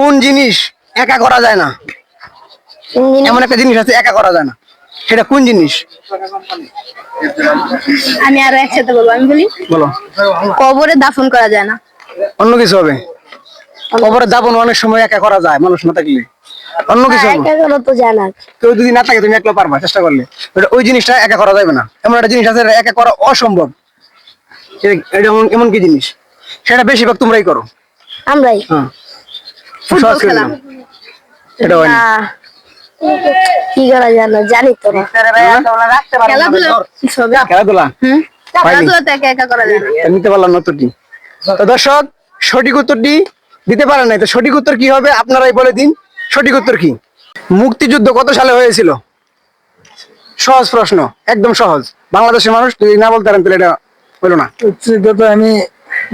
কোন জিনিস একা করা যায় না? এমন একটা জিনিস আছে একা করা যায় না। সেটা কোন জিনিস? আমি আরও একসাথে বলব আমি বলি বলো। কবরে দাফন করা যায় না। অন্য কিছু হবে? কবরে দাপন অনেক সময় একা করা যায় মানুষ না থাকলে। অন্য কিছু একা করা তো জানা কেউ যদি না থাকে তুমি একলা পারবা চেষ্টা করলে। ওই জিনিসটা একা করা যাবে না। এমন একটা জিনিস আছে একা করা অসম্ভব। এটা- এমন কি জিনিস? সেটা বেশিরভাগ তোমরাই করো। আমরাই। হ্যাঁ। ফুটবল খেলা। এটা হয় না। না। কি করা যায় জানি তো না। খেলাধুলা খেলাধুলা? খেলাধুলা তো একা একা করা যায় নিতে পারলাম না উত্তরটি তো দর্শক সঠিক উত্তরটি দিতে পারেন নাই। তো সঠিক উত্তর কি হবে? আপনারাই বলে দিন। সঠিক উত্তর কি? মুক্তিযুদ্ধ কত সালে হয়েছিল? সহজ প্রশ্ন। একদম সহজ। বাংলাদেশের মানুষ যদি না বলতে পারেন তাহলে এটা হইল না। তো আমি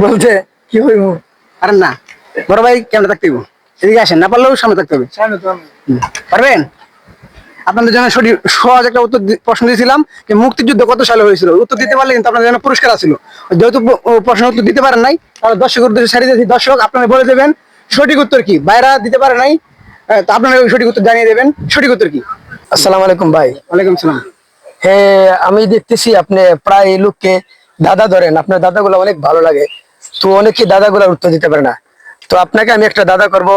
বলতে কি হইব? আরে না। বড় ভাই কেমন থাকতে হইব? এদিকে আসেন না পারলেও সামনে থাকতে হবে। পারবেন? আপনাদের জন্য সঠিক সহজ একটা উত্তর প্রশ্ন দিয়েছিলাম যে মুক্তিযুদ্ধ কত সালে হয়েছিল? উত্তর দিতে পারলে কিন্তু আপনাদের জন্য পুরস্কার আছিল। যেহেতু প- ও প্রশ্নের উত্তর দিতে পারেন নাই তাহলে দর্শক উদ্দেশ্যে ছাড়িয়ে দিয়েছি। দর্শক আপনারা বলে দেবেন সঠিক উত্তর কি? বাইরা দিতে পারে নাই তো আপনারা ওই সঠিক উত্তর জানিয়ে দেবেন। সঠিক উত্তর কি? আসসালামু আলাইকুম ভাই। ওয়ালাইকুম সালাম। হ্যাঁ আমি দেখতেছি আপনি প্রায় লোককে দাদা ধরেন। আপনার দাদাগুলো অনেক ভালো লাগে। তো অনেকে দাদাগুলোর উত্তর দিতে পারে না। তো আপনাকে আমি একটা দাদা করব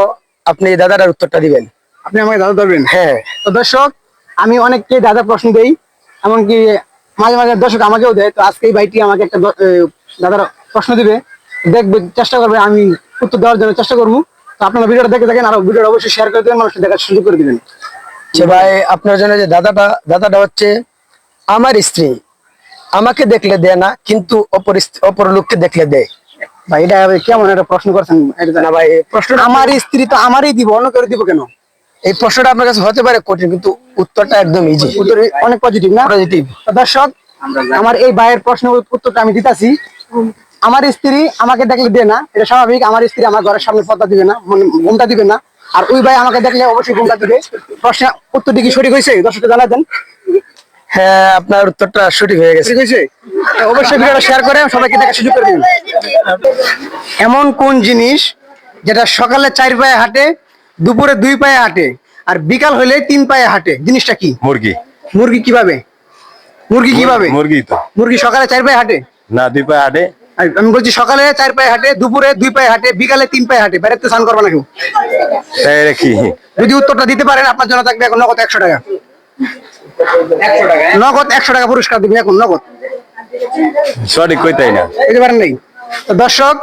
আপনি এই দাদাটার উত্তরটা দিবেন। আপনি আমাকে দাদা ধরবেন? হ্যাঁ। তো দর্শক আমি অনেককে দাদা প্রশ্ন দেই এমনকি মাঝে মাঝে দর্শক আমাকেও দেয় তো আজকে এই ভাইটি আমাকে একটা দাদার প্রশ্ন দিবে। দেখবে চেষ্টা করবে আমি উত্তর দেওয়ার জন্য চেষ্টা করব। তো আপনারা ভিডিওটা দেখে থাকেন আর ভিডিওটা অবশ্যই শেয়ার করে দেবেন মানুষকে দেখার সুযোগ করে দিবেন। যে ভাই আপনার জন্য যে দাদাটা দাদাটা হচ্ছে আমার স্ত্রী। আমাকে দেখলে দেয় না কিন্তু অপর অপর লোককে দেখলে দেয়। ভাই এটা কেমন একটা প্রশ্ন করছেন এটা না ভাই আমার স্ত্রী তো আমারই দিব অন্য কেউ দিব কেন? এই প্রশ্নটা আপনার কাছে হতে পারে কঠিন কিন্তু উত্তরটা একদম ইজি উত্তর অনেক পজিটিভ না? পজিটিভ দর্শক আমার এই ভাইয়ের প্রশ্নের উত্তরটা আমি দিতাছি। আমার স্ত্রী আমাকে দেখলে দেয় না এটা স্বাভাবিক। আমার স্ত্রী আমার ঘরের সামনে পর্দা দিবে না ঘুমটা দিবে না। আর ওই ভাই আমাকে দেখলে অবশ্যই ঘুমটা দিবে। প্রশ্নের উত্তরটি কি সঠিক হয়েছে? দর্শককে জানা দেন। হ্যাঁ আপনার উত্তরটা সঠিক হয়ে গেছে। ঠিক হয়েছে? অবশ্যই ভিডিওটা শেয়ার করে সবাইকে দেখার সুযোগ করে দিন এমন কোন জিনিস যেটা সকালে চার পায়ে হাঁটে দুপুরে দুই পায়ে হাঁটে আর বিকাল হলে তিন পায়ে হাঁটে? জিনিসটা কি? মুরগি। মুরগি কীভাবে? মুরগি কীভাবে? মুরগি তো। মুরগি সকালে চার পায়ে হাঁটে? না দুই পায়ে হাঁটে। আমি বলছি সকালে চার পায়ে হাঁটে দুপুরে দুই পায়ে হাঁটে বিকালে তিন পায়ে হাঁটে? বেড়াতে স্নান করবে না কেউ তাই যদি উত্তরটা দিতে পারেন আপনার জন্য থাকবে এখন নগদ একশো টাকা। নগদ একশো টাকা পুরস্কার দিবেন এখন নগদ। সঠিক কইতাই না? দিতে পারেন নাই দর্শক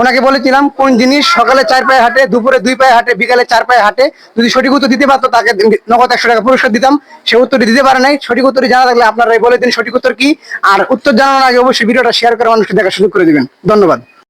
ওনাকে বলেছিলাম কোন জিনিস সকালে চার পায়ে হাঁটে দুপুরে দুই পায়ে হাঁটে বিকালে চার পায়ে হাঁটে যদি সঠিক উত্তর দিতে পারতো তাকে নগদ একশো টাকা পুরস্কার দিতাম। সে উত্তরটি দিতে পারে নাই। সঠিক উত্তরটি জানা থাকলে আপনারাই বলে দিন সঠিক উত্তর কি। আর উত্তর জানানোর আগে অবশ্যই ভিডিওটা শেয়ার করে মানুষকে দেখা শুরু করে দিবেন। ধন্যবাদ।